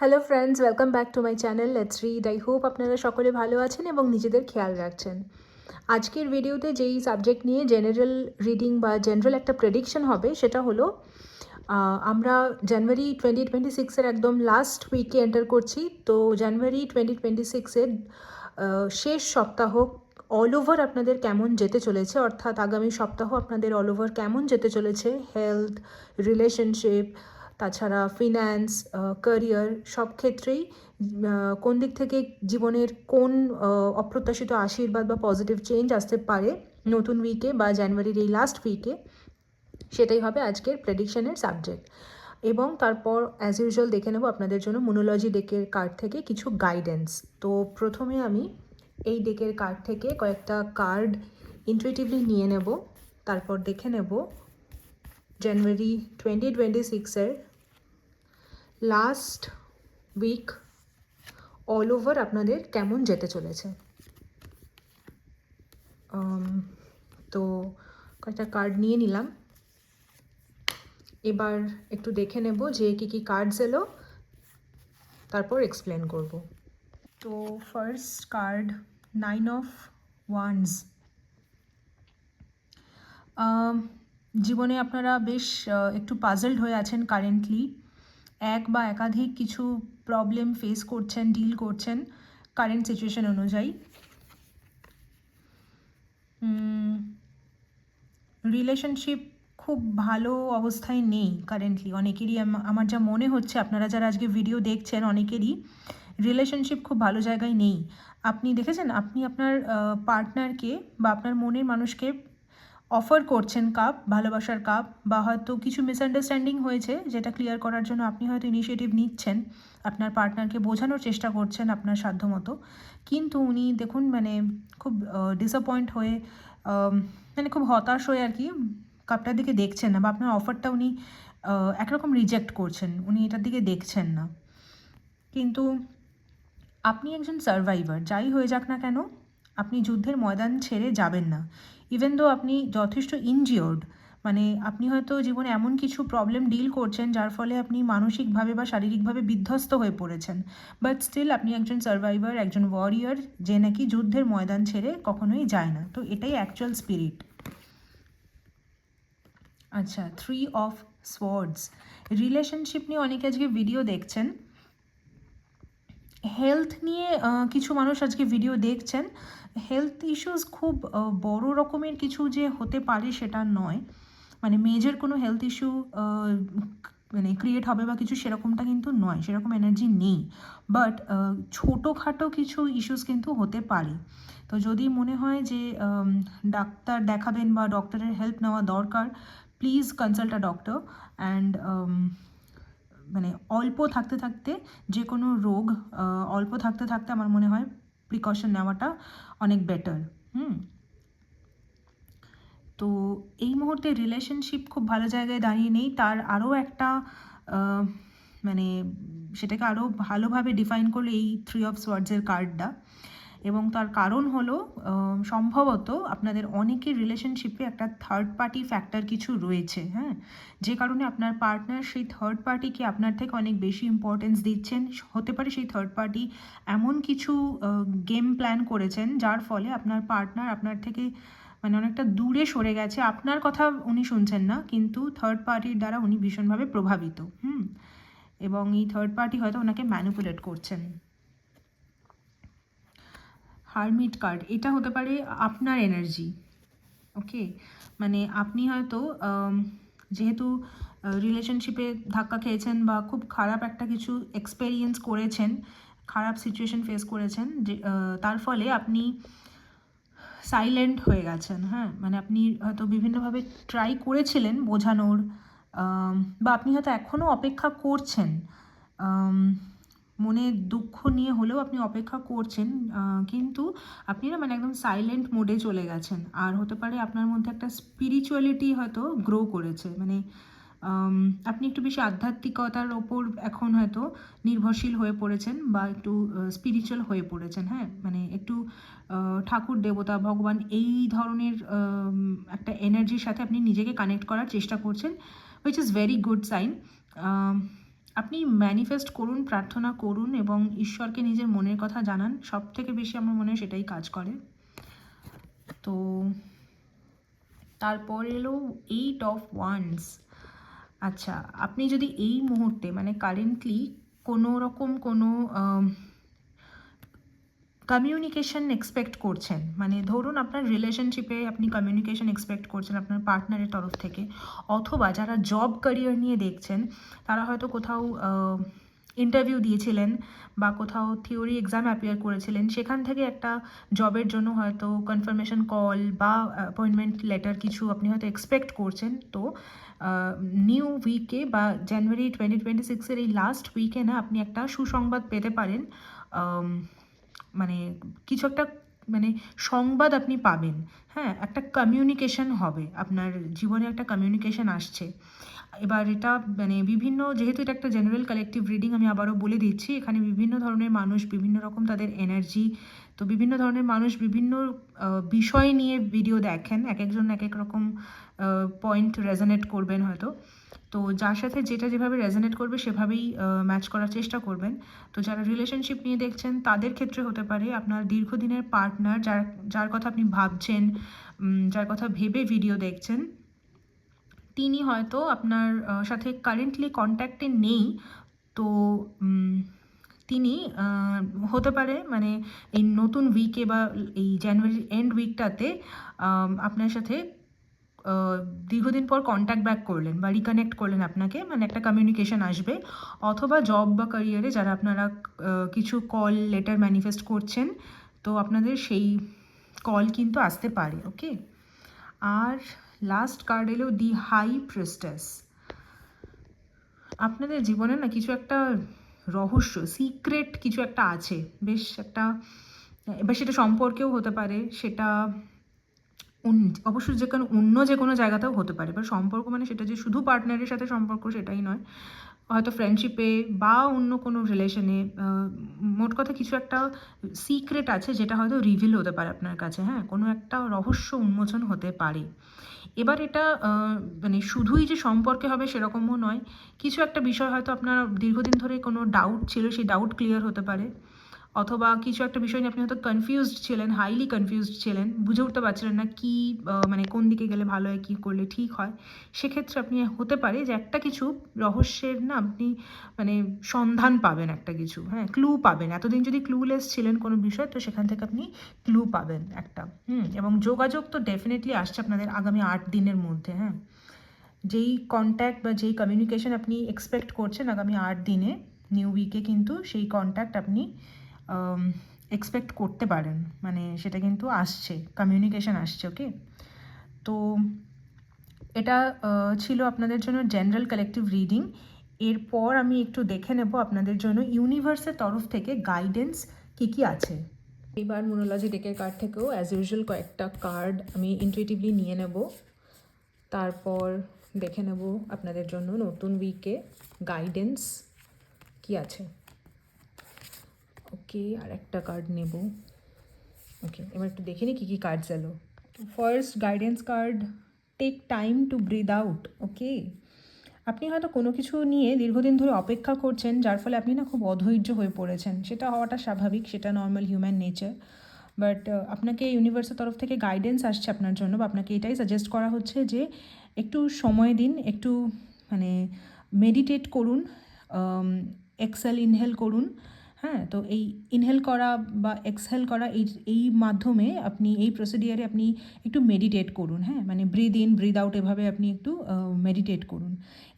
Hello friends welcome back to my channel let's read I hope আপনারা সকলে ভালো আছেন এবং নিজেদের খেয়াল রাখছেন। আজকের ভিডিওতে যেই সাবজেক্ট নিয়ে জেনারেল রিডিং বা জেনারেল একটা প্রেডিকশন হবে, সেটা হলো আমরা জানুয়ারি টোয়েন্টি টোয়েন্টি সিক্সের একদম লাস্ট উইকে এন্টার করছি। তো জানুয়ারি টোয়েন্টি টোয়েন্টি সিক্সের শেষ সপ্তাহ অল ওভার আপনাদের কেমন যেতে চলেছে? অর্থাৎ আগামী সপ্তাহ আপনাদের অল ওভার কেমন যেতে চলেছে? হেলথ রিলেশনশিপ তাছাড়া ফিন্যান্স ক্যারিয়ার সব ক্ষেত্রেই কোন দিক থেকে জীবনের কোন অপ্রত্যাশিত আশীর্বাদ বা পজিটিভ চেঞ্জ আসতে পারে নতুন উইকে বা জানুয়ারির এই লাস্ট উইকে সেটাই হবে আজকের প্রেডিকশনের সাবজেক্ট এবং তারপর অ্যাজ ইউজুয়াল দেখে নেব আপনাদের জন্য মোনোলজি ডেকের কার্ড থেকে কিছু গাইডেন্স তো প্রথমে আমি এই ডেকের কার্ড থেকে কয়েকটা কার্ড ইন্টুইটিভলি নিয়ে নেব। তারপর দেখে নেব জানুয়ারি টোয়েন্টি টোয়েন্টি সিক্সের লাস্ট উইক অল ওভার আপনাদের কেমন যেতে চলেছে? তো কয়েকটা কার্ড নিয়ে নিলাম। এবার একটু দেখে নেব যে কী কী কার্ডস এলো, তারপর এক্সপ্লেন করব। তো first card nine of wands জীবনে আপনারা বেশ একটু পাজলড হয়ে আছেন কারেন্টলি এক বা একাধিক কিছু প্রবলেম ফেস করছেন ডিল করছেন কারেন্ট সিচুয়েশন অনুযায়ী। রিলেশনশিপ খুব ভালো অবস্থায় নেই কারেন্টলি অনেকেরই। আমার যা মনে হচ্ছে, আপনারা যারা আজকে ভিডিও দেখছেন অনেকেরই রিলেশনশিপ খুব ভালো জায়গায় নেই। আপনি দেখেছেন, আপনি আপনার পার্টনারকে বা আপনার মনের মানুষকে অফার করছেন কাপ ভালোবাসার কাপ বা হয়তো কিছু মিসআন্ডারস্ট্যান্ডিং হয়েছে যেটা ক্লিয়ার করার জন্য আপনি হয়তো ইনিশিয়েটিভ নিচ্ছেন। আপনার পার্টনারকে বোঝানোর চেষ্টা করছেন আপনার সাধ্যমতো। কিন্তু উনি দেখুন মানে খুব ডিসঅ্যাপয়েন্ট হয়ে মানে খুব হতাশ হয়ে আর কি কাপটার দিকে দেখছেন না বা আপনার অফারটা উনি একরকম রিজেক্ট করছেন। উনি এটার দিকে দেখছেন না। কিন্তু আপনি একজন সার্ভাইভার যাই হয়ে যাক না কেন, আপনি যুদ্ধের ময়দান ছেড়ে যাবেন না। ইভেন দো আপনি যথেষ্ট ইনজিওর্ড মানে আপনি হয়তো জীবনে এমন কিছু প্রবলেম ডিল করছেন যার ফলে আপনি মানসিকভাবে বা শারীরিকভাবে বিধ্বস্ত হয়ে পড়েছেন। বাট স্টিল আপনি একজন সার্ভাইভার একজন ওয়ারিয়ার যে নাকি যুদ্ধের ময়দান ছেড়ে কখনোই যায় না। তো এটাই অ্যাকচুয়াল স্পিরিট আচ্ছা থ্রি অফ সোয়ার্ডস রিলেশনশিপ নিয়ে অনেকে আজকে ভিডিও দেখছেন। হেলথ নিয়ে কিছু মানুষ আজকে ভিডিও দেখছেন। হেলথ ইস্যুস খুব বড় রকমের কিছু যে হতে পারে সেটা নয়। মানে মেজর কোনো হেলথ ইস্যু মানে ক্রিয়েট হবে বা কিছু সেরকমটা কিন্তু নয়, সেরকম এনার্জি নেই। বাট ছোটোখাটো কিছু ইস্যুস কিন্তু হতে পারে। তো যদি মনে হয় যে ডাক্তার দেখাবেন বা ডক্টরের হেল্প নেওয়া দরকার please consult a doctor and মানে অল্প থাকতে থাকতে যে কোনো রোগ অল্প থাকতে থাকতে আমার মনে হয় প্রিকশন নেওয়াটা অনেক বেটার হুম? তো এই মুহূর্তে রিলেশনশিপ খুব ভালো জায়গায় দাঁড়িয়ে নেই। তার আরও একটা মানে সেটাকে আরও ভালোভাবে ডিফাইন করল এই থ্রি অফ সোয়ার্ডসের কার্ডটা এবং তার কারণ হলো সম্ভবত আপনাদের অনেকের রিলেশনশিপে একটা থার্ড পার্টি ফ্যাক্টর কিছু রয়েছে হ্যাঁ? যে কারণে আপনার পার্টনার সেই থার্ড পার্টিকে আপনার থেকে অনেক বেশি ইম্পর্টেন্স দিচ্ছেন। হতে পারে সেই থার্ড পার্টি এমন কিছু গেম প্ল্যান করেছেন, যার ফলে আপনার পার্টনার আপনার থেকে মানে অনেকটা দূরে সরে গেছে। আপনার কথা উনি শুনছেন না, কিন্তু থার্ড পার্টির দ্বারা উনি ভীষণভাবে প্রভাবিত, হুম? এবং এই থার্ড পার্টি হয়তো ওনাকে ম্যানিপুলেট করছেন। হারমিট কার্ড, এটা হতে পারে আপনার এনার্জি ওকে মানে আপনি হয়তো যেহেতু রিলেশনশিপে ধাক্কা খেয়েছেন বা খুব খারাপ একটা কিছু এক্সপেরিয়েন্স করেছেন, খারাপ সিচুয়েশন ফেস করেছেন, যে তার ফলে আপনি সাইলেন্ট হয়ে গেছেন হ্যাঁ? মানে আপনি হয়তো বিভিন্নভাবে ট্রাই করেছিলেন বোঝানোর বা আপনি হয়তো এখনও অপেক্ষা করছেন মনে দুঃখ নিয়ে হলেও আপনি অপেক্ষা করছেন কিন্তু আপনি না মানে একদম সাইলেন্ট মোডে চলে গেছেন। আর হতে পারে আপনার মধ্যে একটা স্পিরিচুয়ালিটি হয়তো গ্রো করেছে। মানে আপনি একটু বেশি আধ্যাত্মিকতার ওপর এখন হয়তো নির্ভরশীল হয়ে পড়েছেন বা একটু স্পিরিচুয়াল হয়ে পড়েছেন হ্যাঁ? মানে একটু ঠাকুর, দেবতা, ভগবান এই ধরনের একটা এনার্জির সাথে আপনি নিজেকে কানেক্ট করার চেষ্টা করছেন which is very good sign আপনি ম্যানিফেস্ট করুন, প্রার্থনা করুন এবং ঈশ্বরকে নিজের মনের কথা জানান। সব থেকে বেশি আমার মনে হয় সেটাই কাজ করে। তো তারপর এলো এইট অফ ওয়ান্স আচ্ছা আপনি যদি এই মুহূর্তে মানে কারেন্টলি কোনো রকম কোনো কমিউনিকেশন এক্সপেক্ট করছেন। মানে ধরুন আপনার রিলেশনশিপে আপনি কমিউনিকেশন এক্সপেক্ট করছেন আপনার পার্টনারের তরফ থেকে, অথবা যারা জব ক্যারিয়ার নিয়ে দেখছেন, তারা হয়তো কোথাও ইন্টারভিউ দিয়েছিলেন বা কোথাও থিওরি এক্সাম অ্যাপিয়ার করেছিলেন, সেখান থেকে একটা জবের জন্য হয়তো কনফার্মেশন কল বা অ্যাপয়েন্টমেন্ট লেটার কিছু আপনি হয়তো এক্সপেক্ট করছেন। তো নিউ উইকে বা জানুয়ারি টোয়েন্টি টোয়েন্টি সিক্সের এই লাস্ট উইকে না আপনি একটা সুসংবাদ পেতে পারেন। মানে কিছু একটা মানে সংবাদ আপনি পাবেন। হ্যাঁ একটা কমিউনিকেশন হবে। আপনার জীবনে একটা কমিউনিকেশন আসছে। এবার এটা মানে বিভিন্ন, যেহেতু এটা একটা জেনারেল কালেকটিভ রিডিং আমি আবারও বলে দিচ্ছি, এখানে বিভিন্ন ধরনের মানুষ, বিভিন্ন রকম তাদের এনার্জি তো বিভিন্ন ধরনের মানুষ বিভিন্ন বিষয় নিয়ে ভিডিও দেখেন। এক একজন এক এক রকম পয়েন্ট রেজনেট করবেন হয়তো। তো যার সাথে যেটা যেভাবে রেজনেট করবে সেভাবেই ম্যাচ করার চেষ্টা করবেন। তো যারা রিলেশনশিপ নিয়ে দেখছেন, তাদের ক্ষেত্রে হতে পারে আপনার দীর্ঘদিনের পার্টনার যার যার কথা আপনি ভাবছেন যার কথা ভেবে ভিডিও দেখছেন, তিনি হয়তো আপনার সাথে কারেন্টলি কন্ট্যাক্টে নেই। তো তিনি হতে পারে মানে এই নতুন উইকে বা এই জানুয়ারির এন্ড উইকটাতে আপনার সাথে দীর্ঘদিন পর কন্ট্যাক্ট ব্যাক করলেন বা রিকানেক্ট করলেন আপনাকে মানে একটা কমিউনিকেশন আসবে, অথবা জব বা ক্যারিয়ারে যারা আপনারা কিছু কল লেটার ম্যানিফেস্ট করছেন, তো আপনাদের সেই কল কিন্তু আসতে পারে ওকে আর লাস্ট কার্ড এলো দি হাই প্রেস্টেস আপনাদের জীবনে না কিছু একটা রহস্য সিক্রেট কিছু একটা আছে, বেশ একটা, এবার সেটা সম্পর্কেও হতে পারে, সেটা অবশ্যই যে কোনো অন্য যে কোনো জায়গাতেও হতে পারে। এবার সম্পর্ক মানে সেটা যে শুধু পার্টনারের সাথে সম্পর্ক সেটাই নয়। হয়তো ফ্রেন্ডশিপে বা অন্য কোনো রিলেশনে মোট কথা কিছু একটা সিক্রেট আছে যেটা হয়তো রিভিল হতে পারে আপনার কাছে হ্যাঁ? কোনো একটা রহস্য উন্মোচন হতে পারে। এবার এটা মানে শুধুই যে সম্পর্কে হবে সেরকমও নয়। কিছু একটা বিষয় হয়তো আপনার দীর্ঘদিন ধরে কোনো ডাউট ছিল, সেই ডাউট ক্লিয়ার হতে পারে। অথবা কিছু একটা বিষয় নিয়ে আপনি হয়তো কনফিউজড ছিলেন হাইলি কনফিউজড ছিলেন, বুঝে উঠতে পারছিলেন না কি মানে কোন দিকে গেলে ভালো হয়, কী করলে ঠিক হয়। সেক্ষেত্রে আপনি হতে পারে যে একটা কিছু রহস্যের না আপনি মানে সন্ধান পাবেন একটা কিছু হ্যাঁ ক্লু পাবেন। এতদিন যদি ক্লুলেস ছিলেন কোনো বিষয়, তো সেখান থেকে আপনি ক্লু পাবেন একটা, হুম, এবং যোগাযোগ তো ডেফিনেটলি আসছে আপনাদের আগামী আট দিনের মধ্যে হ্যাঁ। যেই কন্ট্যাক্ট বা যেই কমিউনিকেশন আপনি এক্সপেক্ট করছেন আগামী আট দিনে নিউ উইকে কিন্তু সেই কন্ট্যাক্ট আপনি এক্সপেক্ট করতে পারেন। মানে সেটা কিন্তু আসছে কমিউনিকেশন আসছে ওকে তো এটা ছিল আপনাদের জন্য জেনারেল কালেকটিভ রিডিং এরপর আমি একটু দেখে নেব আপনাদের জন্য ইউনিভার্সের তরফ থেকে গাইডেন্স কী কী আছে। এবার মোনোলজি ডেকের কার্ড থেকেও অ্যাজ ইউজুয়াল কয়েকটা কার্ড আমি ইনটুইটিভলি নিয়ে নেব। তারপর দেখে নেব আপনাদের জন্য নতুন উইকে গাইডেন্স কি আছে। ওকে আর একটা কার্ড নেব। ওকে এবার একটু দেখে নিই কী কী কার্ডস এলো। First guidance card take time to breathe out okay আপনি হয়তো কোনো কিছু নিয়ে দীর্ঘদিন ধরে অপেক্ষা করছেন, যার ফলে আপনি না খুব অধৈর্য হয়ে পড়েছেন। সেটা হওয়াটা স্বাভাবিক, সেটা নর্মাল হিউম্যান নেচার বাট আপনাকে ইউনিভার্সের তরফ থেকে গাইডেন্স আসছে আপনার জন্য, বা আপনাকে এটাই সাজেস্ট করা হচ্ছে যে একটু সময় দিন, একটু মানে মেডিটেট করুন এক্সেল ইনহেল করুন। হ্যাঁ তো এই ইনহেল করা বা এক্সহেল করা এই এই মাধ্যমে আপনি, এই প্রসিডিয়ারে আপনি একটু মেডিটেট করুন হ্যাঁ? মানে ব্রিদ ইন ব্রিদ আউট এভাবে আপনি একটু মেডিটেট করুন।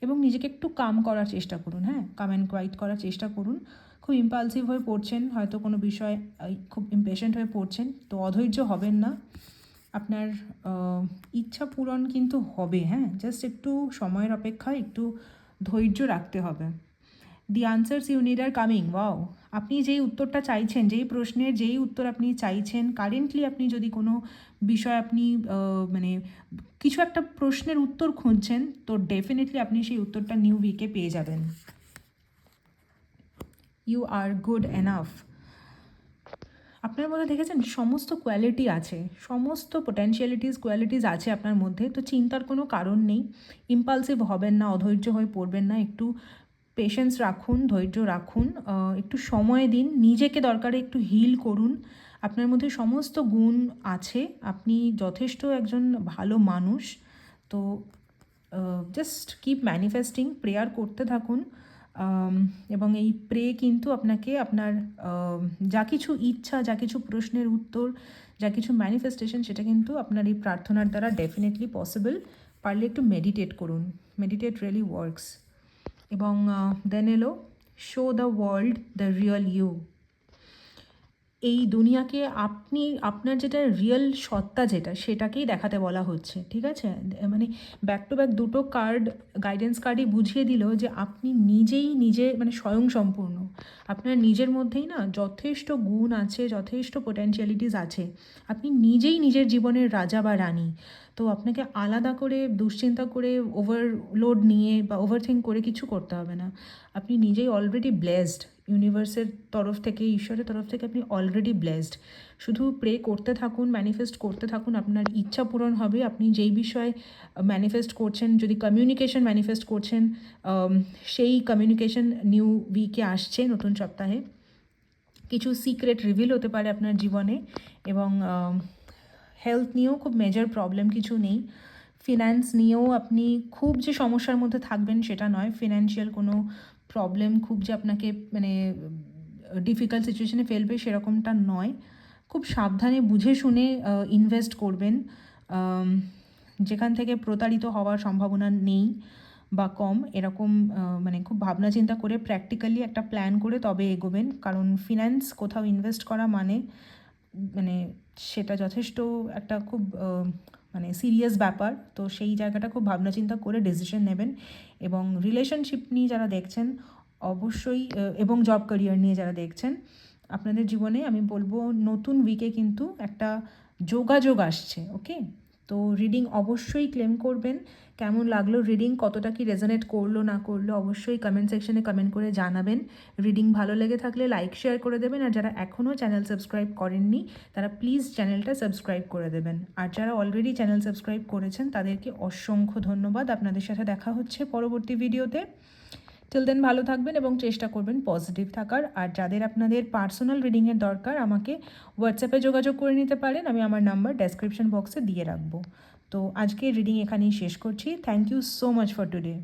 এবং নিজেকে একটু কাম করার চেষ্টা করুন হ্যাঁ? কাম অ্যান্ড কোয়াইট করার চেষ্টা করুন। খুব ইম্পালসিভ হয়ে পড়ছেন, হয়তো কোনো বিষয় খুব ইম্পেশেন্ট হয়ে পড়ছেন, তো অধৈর্য হবেন না। আপনার ইচ্ছা পূরণ কিন্তু হবে হ্যাঁ? জাস্ট একটু সময়ের অপেক্ষায় একটু ধৈর্য রাখতে হবে। The answers you need are coming wow আপনি যেই উত্তরটা চাইছেন, যেই প্রশ্নের যেই উত্তর আপনি চাইছেন কারেন্টলি আপনি যদি কোনো বিষয় আপনি মানে কিছু একটা প্রশ্নের উত্তর খুঁজছেন, তো ডেফিনেটলি আপনি সেই উত্তরটা নিউ উইকে পেয়ে যাবেন। ইউ আর গুড এনাফ আপনার মধ্যে দেখেছেন, সমস্ত কোয়ালিটি আছে, সমস্ত পোটেনশিয়ালিটিস কোয়ালিটিস আছে আপনার মধ্যে, তো চিন্তার কোনো কারণ নেই। ইম্পালসিভ হবেন না, অধৈর্য হয়ে পড়বেন না, একটু পেশেন্স রাখুন, ধৈর্য রাখুন একটু সময় দিন, নিজেকে দরকারে একটু হিল করুন। আপনার মধ্যে সমস্ত গুণ আছে, আপনি যথেষ্ট একজন ভালো মানুষ, তো জাস্ট কিপ ম্যানিফেস্টিং প্রেয়ার করতে থাকুন এবং এই প্রে কিন্তু আপনাকে আপনার যা কিছু ইচ্ছা, যা কিছু প্রশ্নের উত্তর, যা কিছু ম্যানিফেস্টেশন সেটা কিন্তু আপনার এই প্রার্থনার দ্বারা ডেফিনেটলি পসিবল পারলে একটু মেডিটেট করুন মেডিটেট রিয়েলি ওয়ার্কস এবং দেন এলো show the world the real you এই দুনিয়াকে আপনি, আপনার যেটা রিয়েল সত্তা যেটা, সেটাকেই দেখাতে বলা হচ্ছে, ঠিক আছে? মানে ব্যাক টু ব্যাক দুটো কার্ড গাইডেন্স কার্ডই বুঝিয়ে দিল যে আপনি নিজেই নিজে মানে স্বয়ংসম্পূর্ণ আপনার নিজের মধ্যেই না যথেষ্ট গুণ আছে, যথেষ্ট পোটেনশিয়ালিটিস আছে। আপনি নিজেই নিজের জীবনের রাজা বা রানী। তো আপনাকে আলাদা করে দুশ্চিন্তা করে ওভারলোড নিয়ে বা ওভারথিঙ্ক করে কিছু করতে হবে না। আপনি নিজেই অলরেডি ব্লেসড ইউনিভার্সের তরফ থেকে, ঈশ্বরের তরফ থেকে আপনি অলরেডি ব্লেসড শুধু প্রে করতে থাকুন ম্যানিফেস্ট করতে থাকুন, আপনার ইচ্ছা পূরণ হবে। আপনি যেই বিষয়ে ম্যানিফেস্ট করছেন, যদি কমিউনিকেশন ম্যানিফেস্ট করছেন সেই কমিউনিকেশন নিউ উইকে আসছে নতুন সপ্তাহে। কিছু সিক্রেট রিভিল হতে পারে আপনার জীবনে এবং হেলথ নিয়েও খুব মেজর প্রবলেম কিছু নেই। ফিনান্স নিয়েও আপনি খুব যে সমস্যার মধ্যে থাকবেন সেটা নয়। ফিনান্সিয়াল কোনো প্রবলেম খুব যে আপনাকে মানে ডিফিকাল্ট সিচুয়েশানে ফেলবে সেরকমটা নয়। খুব সাবধানে বুঝে শুনে ইনভেস্ট করবেন। যেখান থেকে প্রতারিত হওয়ার সম্ভাবনা নেই বা কম, এরকম মানে খুব ভাবনা চিন্তা করে প্র্যাকটিক্যালি একটা প্ল্যান করে তবে এগোবেন। কারণ ফিনান্স কোথাও ইনভেস্ট করা মানে মানে সেটা যথেষ্ট একটা খুব মানে সিরিয়াস ব্যাপার। তো সেই জায়গাটা খুব ভাবনাচিন্তা করে ডিসিশন নেবেন এবং রিলেশনশিপ নিয়ে যারা দেখছেন, অবশ্যই এবং জব ক্যারিয়ার নিয়ে যারা দেখছেন, আপনাদের জীবনে আমি বলব নতুন উইকে কিন্তু একটা যোগাযোগ আসছে ওকে তো রিডিং অবশ্যই ক্লেম করবেন। কেমন লাগল রিডিং কতটা কি রেজনেট করল, না করল? অবশ্যই কমেন্ট সেকশনে কমেন্ট করে জানাবেন। রিডিং ভালো লেগে থাকলে লাইক শেয়ার করে দেবেন। আর যারা এখনও চ্যানেল সাবস্ক্রাইব করেননি, তারা প্লিজ চ্যানেলটা সাবস্ক্রাইব করে দেবেন। আর যারা অলরেডি চ্যানেল সাবস্ক্রাইব করেছেন, তাদেরকে অসংখ্য ধন্যবাদ। আপনাদের সাথে দেখা হচ্ছে পরবর্তী ভিডিওতে টিল দেন ভালো থাকবেন এবং চেষ্টা করবেন পজিটিভ থাকার। আর যাদের আপনাদের পার্সোনাল রিডিংয়ের দরকার, আমাকে হোয়াটসঅ্যাপে যোগাযোগ করে নিতে পারেন। আমি আমার নাম্বার ডেসক্রিপশন বক্সে দিয়ে রাখব। তো আজকে রিডিং এখানেই শেষ করছি। Thank you so much for today